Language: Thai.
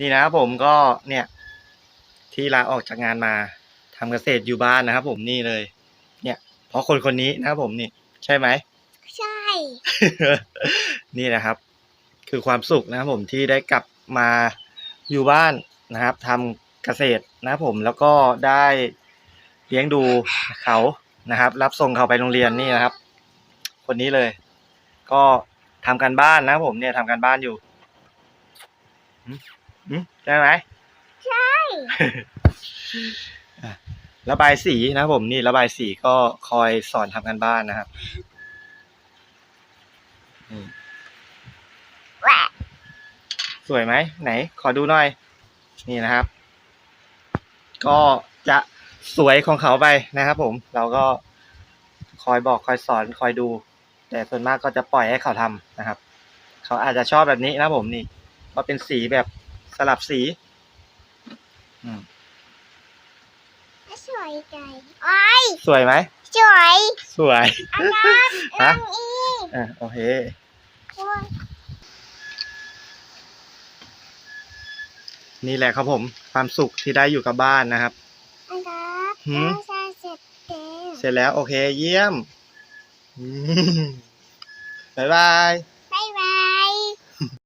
นี่นะครับผมก็เนี่ยที่ลาออกจากงานมาทำเกษตรอยู่บ้านนะครับผมนี่เลย เนี่ย เพราะคนคนนี้นะครับผมนี่ ใช่ไหมใช่ นี่นะครับ คือความสุขนะครับผมที่ได้กลับมาอยู่บ้านนะครับทำเกษตรนะครับผมแล้วก็ได้เลี้ยงดูเขานะครับ รับส่งเขาไปโรงเรียนนี่นะครับ คนนี้เลย ก็ทำการบ้านนะครับผมเนี่ยทำการบ้านอยู่ หึหึได้ไหมใช่อะระบายสีนะครับผมนี่ระบายสีก็คอยสอนทำการบ้านนะครับอืมแหวะสวยไหมไหน ขอดูหน่อย นี่นะครับ ก็จะสวยของเขาไปนะครับ ผม เราก็คอยบอกคอยสอนคอยดู แต่ส่วนมากก็จะปล่อยให้เขาทำนะครับ เขาอาจจะชอบแบบนี้นะครับผมนี่ว่าเป็นสีแบบ สลับสี อืมสวยใจโอ้ยสวยไหม สวยสวยอันนั้นฮะนั่งอีกอะโอเค โอ้ยนี่แหละครับผม ความสุขที่ได้อยู่กับบ้านนะครับอันนั้นหืมใช่เสร็จแล้วเสร็จแล้วโอเค เยี่ยมอืมบ๊ายบาย